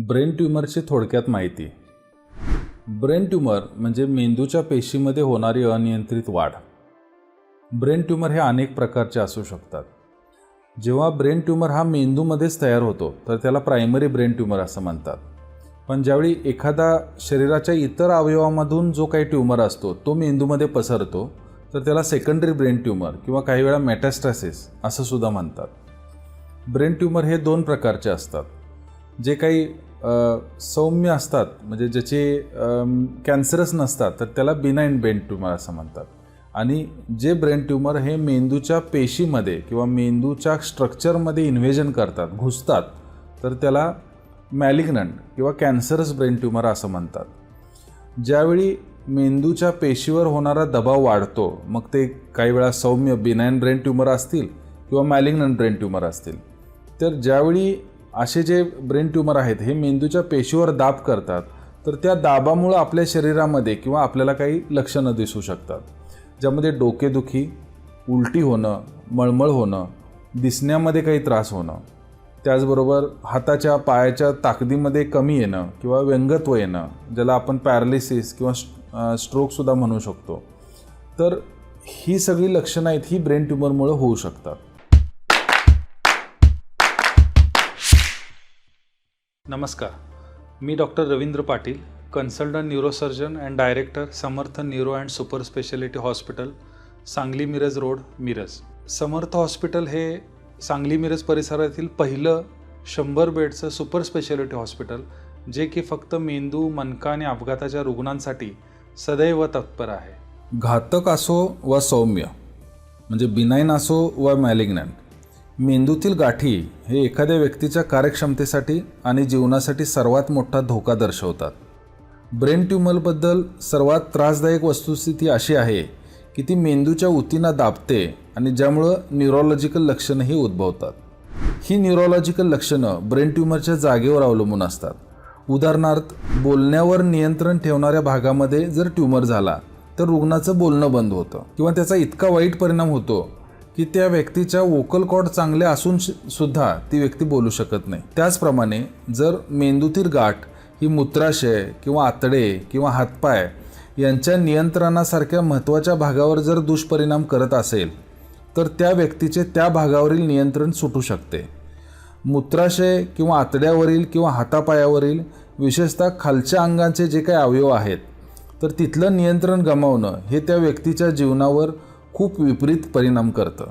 Brain ट्यूमरची थोडक्यात माहिती. Brain tumour म्हणजे मेंदूच्या पेशीमध्ये होणारी अनियंत्रित वाढ. ब्रेन ट्यूमर हे अनेक प्रकारचे असू शकतात. जेव्हा ब्रेन ट्यूमर हा मेंदूमध्येच तयार होतो तर त्याला प्रायमरी ब्रेन ट्यूमर असं म्हणतात. पण ज्यावेळी एखादा शरीराच्या इतर अवयवामधून जो काही ट्यूमर असतो तो मेंदूमध्ये पसरतो तर त्याला सेकंडरी ब्रेन ट्यूमर किंवा काही वेळा मेटॅस्टासिस असं सुद्धा म्हणतात. ब्रेन ट्यूमर हे दोन प्रकारचे असतात. जे काही सौम्य असतात म्हणजे ज्याचे कॅन्सरस नसतात तर त्याला बिनाईन ब्रेन ट्युमर असं म्हणतात. आणि जे ब्रेन ट्यूमर हे मेंदूच्या पेशीमध्ये किंवा मेंदूच्या स्ट्रक्चरमध्ये इन्व्हेजन करतात घुसतात तर त्याला मॅलिग्नंट किंवा कॅन्सरस ब्रेन ट्यूमर असं म्हणतात. ज्यावेळी मेंदूच्या पेशीवर होणारा दबाव वाढतो मग ते काही वेळा सौम्य बिनाईन ब्रेन ट्यूमर असतील किंवा मॅलिग्नंट ब्रेन ट्यूमर असतील. तर ज्यावेळी असे जे ब्रेन ट्यूमर आहेत हे मेंदूच्या पेशीवर दाब करतात तर त्या दाबामुळं आपल्या शरीरामध्ये किंवा आपल्याला काही लक्षणं दिसू शकतात. ज्यामध्ये डोकेदुखी उलटी होणं मळमळ होणं दिसण्यामध्ये काही त्रास होणं त्याचबरोबर हाताच्या पायाच्या ताकदीमध्ये कमी येणं किंवा व्यंगत्व येणं ज्याला आपण पॅरालिसिस किंवा स्ट्रोकसुद्धा म्हणू शकतो. तर ही सगळी लक्षणं आहेत ही ब्रेन ट्यूमरमुळं होऊ शकतात. नमस्कार. मी doctor Ravindra Patil consultant neurosurgeon and director Samarth neuro and super speciality hospital Sangli Miraj road Miraj. Samarth hospital हे सांगली मिरज परिसरातील पहिलं शंभर बेडचं सुपर स्पेशालिटी हॉस्पिटल जे की फक्त मेंदू मनका आणि अपघाताच्या रुग्णांसाठी सदैव तत्पर आहे. घातक असो वा सौम्य म्हणजे बिनाईन असो वा मॅलिग्नंट मेंदूतील गाठी हे एखाद्या व्यक्तीच्या कार्यक्षमतेसाठी आणि जीवनासाठी सर्वात मोठा धोका दर्शवतात. ब्रेन ट्युमरबद्दल सर्वात त्रासदायक वस्तुस्थिती अशी आहे की ती मेंदूच्या उतींना दाबते आणि ज्यामुळं न्यूरोलॉजिकल लक्षणंही उद्भवतात. ही न्यूरोलॉजिकल लक्षणं ब्रेन ट्यूमरच्या जागेवर अवलंबून असतात. उदाहरणार्थ बोलण्यावर नियंत्रण ठेवणाऱ्या भागामध्ये जर ट्युमर झाला तर रुग्णाचं बोलणं बंद होतं किंवा त्याचा इतका वाईट परिणाम होतो की त्या व्यक्तीच्या वोकल कॉर्ड चांगले असून श- सुद्धा ती व्यक्ती बोलू शकत नाही. त्याचप्रमाणे जर मेंदूतील गाठ ही मूत्राशय किंवा आतडे किंवा हातपाय यांच्या नियंत्रणासारख्या महत्त्वाच्या भागावर जर दुष्परिणाम करत असेल तर त्या व्यक्तीचे त्या भागावरील नियंत्रण सुटू शकते. मूत्राशय किंवा आतड्यावरील किंवा हातापायावरील विशेषतः खालच्या अंगाचे जे काही अवयव आहेत तर तिथलं नियंत्रण गमावणं हे त्या व्यक्तीच्या जीवनावर खूप विपरीत परिणाम करतं.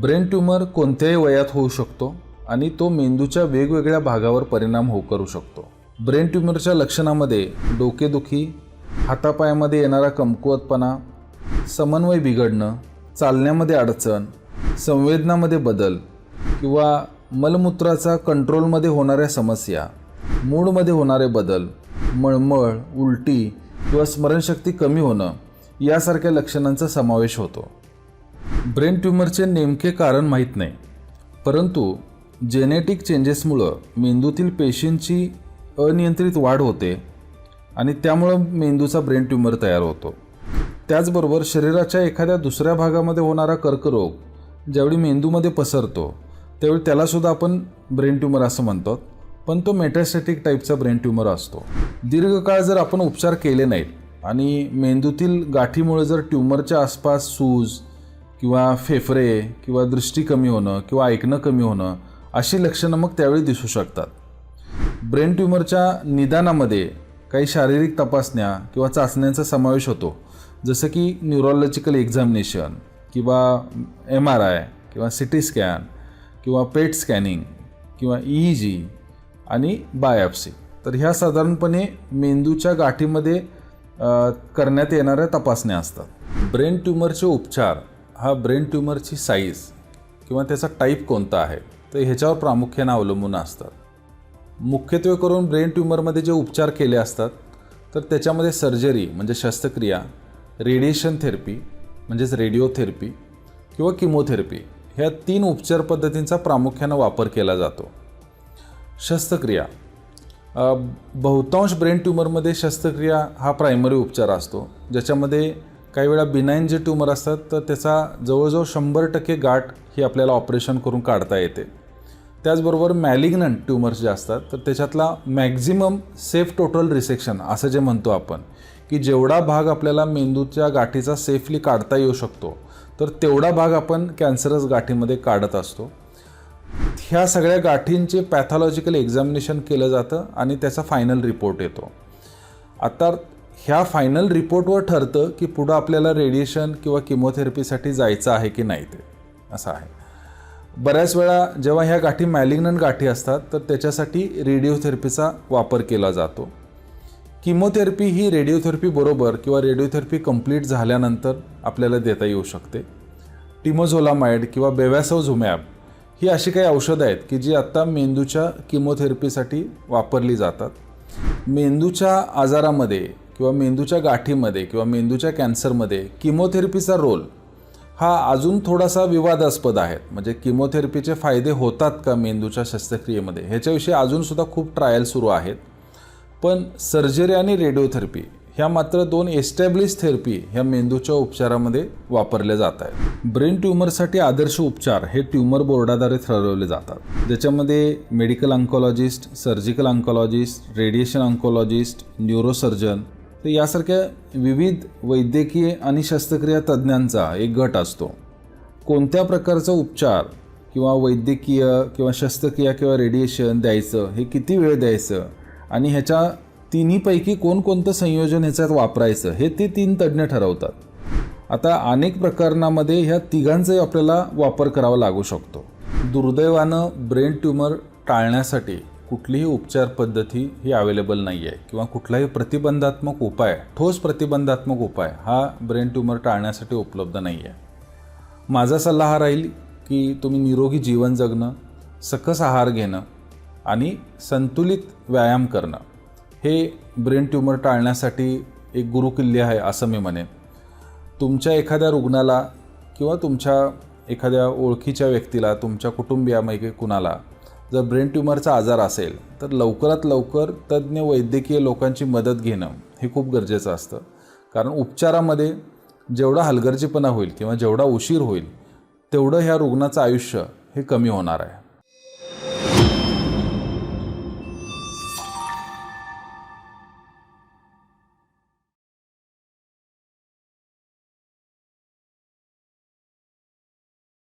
ब्रेन ट्यूमर कोणत्याही वयात होऊ शकतो आणि तो मेंदूच्या वेगवेगळ्या भागावर परिणाम हो करू शकतो. ब्रेन ट्यूमरच्या लक्षणामध्ये डोकेदुखी हातापायामध्ये येणारा कमकुवतपणा समन्वय बिघडणं चालण्यामध्ये अडचण संवेदनामध्ये बदल किंवा मलमूत्राचा कंट्रोलमध्ये होणाऱ्या समस्या मूडमध्ये होणारे बदल मळमळ उलटी किंवा स्मरणशक्ती कमी होणं यासारख्या लक्षणांचा समावेश होतो. ब्रेन ट्युमरचे नेमके कारण माहीत नाही परंतु जेनेटिक चेंजेसमुळं मेंदूतील पेशींची अनियंत्रित वाढ होते आणि त्यामुळं मेंदूचा ब्रेन ट्युमर तयार होतो. त्याचबरोबर शरीराच्या एखाद्या दुसऱ्या भागामध्ये होणारा कर्करोग ज्यावेळी मेंदूमध्ये पसरतो त्यावेळी त्यालासुद्धा आपण ब्रेन ट्यूमर असं म्हणतो पण तो मेटॅस्टॅटिक टाईपचा ब्रेन ट्यूमर असतो. दीर्घकाळ जर आपण उपचार केले नाहीत आणि मेंदूतील गाठीमुळे जर ट्यूमरच्या आसपास सूज किंवा फेफरे किंवा दृष्टी कमी होणं किंवा ऐकणं कमी होणं अशी लक्षणं मग त्यावेळी दिसू शकतात. ब्रेन ट्यूमरच्या निदानामध्ये काही शारीरिक तपासण्या किंवा चाचण्यांचा समावेश होतो. जसं की न्यूरोलॉजिकल एक्झामिनेशन किंवा एम आर आय किंवा सी टी स्कॅन किंवा पेट स्कॅनिंग किंवा ई जी आणि बायोप्सी. तर ह्या साधारणपणे मेंदूच्या गाठीमध्ये करण्यात येणाऱ्या तपासण्या असतात. ब्रेन ट्युमरचे उपचार हा ब्रेन ट्युमरची साईज किंवा त्याचा टाईप कोणता आहे तर ह्याच्यावर प्रामुख्याने अवलंबून असतात. मुख्यत्वे करून ब्रेन ट्युमरमध्ये जे उपचार केले असतात तर त्याच्यामध्ये सर्जरी म्हणजे शस्त्रक्रिया रेडिएशन थेरपी म्हणजेच रेडिओथेरपी किंवा किमोथेरपी ह्या तीन उपचार पद्धतींचा प्रामुख्यानं वापर केला जातो. शस्त्रक्रिया बहुतांश ब्रेन ट्यूमरमध्ये शस्त्रक्रिया हा प्रायमरी उपचार असतो. ज्याच्यामध्ये काही वेळा बिनाईन जे ट्यूमर असतात तर त्याचा जवळजवळ शंभर टक्के गाठ ही आपल्याला ऑपरेशन करून काढता येते. त्याचबरोबर मॅलिग्नंट ट्युमर्स जे असतात तर त्याच्यातला मॅक्झिमम सेफ टोटल रिसेक्शन असं जे म्हणतो आपण की जेवढा भाग आपल्याला मेंदूच्या गाठीचा सेफली काढता येऊ शकतो तर तेवढा भाग आपण कॅन्सरस गाठीमध्ये काढत असतो. ह्या सगळ्या गाठींचे पॅथॉलॉजिकल एक्झामिनेशन केलं जातं आणि त्याचा फायनल रिपोर्ट येतो. आता ह्या फायनल रिपोर्टवर ठरतं की पुढं आपल्याला रेडिएशन किंवा किमोथेरपीसाठी जायचं आहे की नाही ते. असं आहे. बऱ्याच वेळा जेव्हा ह्या गाठी मॅलिग्नंट गाठी असतात तर त्याच्यासाठी रेडिओथेरपीचा वापर केला जातो. किमोथेरपी ही रेडिओथेरपी बरोबर किंवा रेडिओथेरपी कंप्लीट झाल्यानंतर आपल्याला देता येऊ शकते. टिमोझोलामाइड किंवा बेवॅसोझुमॅब ही अशी काही औषधं आहेत की जी आत्ता मेंदूच्या किमोथेरपीसाठी वापरली जातात. मेंदूच्या आजारामध्ये किंवा मेंदूच्या गाठीमध्ये किंवा मेंदूच्या कॅन्सरमध्ये किमोथेरपीचा रोल हा अजून थोडासा विवादास्पद आहे. म्हणजे किमोथेरपीचे फायदे होतात का मेंदूच्या शस्त्रक्रियेमध्ये? ह्याच्याविषयी अजूनसुद्धा खूप ट्रायल सुरू आहेत. पण सर्जरी आणि रेडिओथेरपी ह्या मात्र दोन एस्टॅब्लिश थेरपी ह्या मेंदूच्या उपचारामध्ये वापरल्या जात आहेत. ब्रेन ट्युमरसाठी आदर्श उपचार हे ट्युमर बोर्डाद्वारे ठरवले जातात. ज्याच्यामध्ये medical oncologist surgical oncologist radiation oncologist neurosurgeon तर यासारख्या विविध वैद्यकीय आणि शस्त्रक्रिया तज्ज्ञांचा एक गट असतो. कोणत्या प्रकारचा उपचार किंवा वैद्यकीय किंवा शस्त्रक्रिया किंवा रेडिएशन द्यायचं हे किती वेळ द्यायचं आणि ह्याच्या तिन्हीपैकी कोणकोणतं संयोजन ह्याच्यात वापरायचं हे ते तीन तज्ज्ञ ठरवतात. आता अनेक प्रकरणामध्ये ह्या तिघांचाही आपल्याला वापर करावा लागू शकतो. दुर्दैवानं ब्रेन ट्यूमर टाळण्यासाठी कुठलीही उपचार पद्धती ही अवेलेबल नाही आहे किंवा कुठलाही प्रतिबंधात्मक उपाय ठोस प्रतिबंधात्मक उपाय हा ब्रेन ट्यूमर टाळण्यासाठी उपलब्ध नाही आहे माझा सल्ला हा राहील की तुम्ही निरोगी जीवन जगणं सकस आहार घेणं आणि संतुलित व्यायाम करणं. हे ब्रेन ट्यूमर टाळण्यासाठी एक गुरुकिल्ले आहे असं मी म्हणेन. तुमच्या एखाद्या रुग्णाला किंवा तुमच्या एखाद्या ओळखीच्या व्यक्तीला तुमच्या कुटुंबियामध्ये कुणाला जर ब्रेन ट्यूमरचा आजार असेल तर लवकरात लवकर तज्ज्ञ वैद्यकीय लोकांची मदत घेणं हे खूप गरजेचं असतं. कारण उपचारामध्ये जेवढा हलगर्जीपणा होईल किंवा जेवढा उशीर होईल तेवढं ह्या रुग्णाचं आयुष्य हे कमी होणार आहे.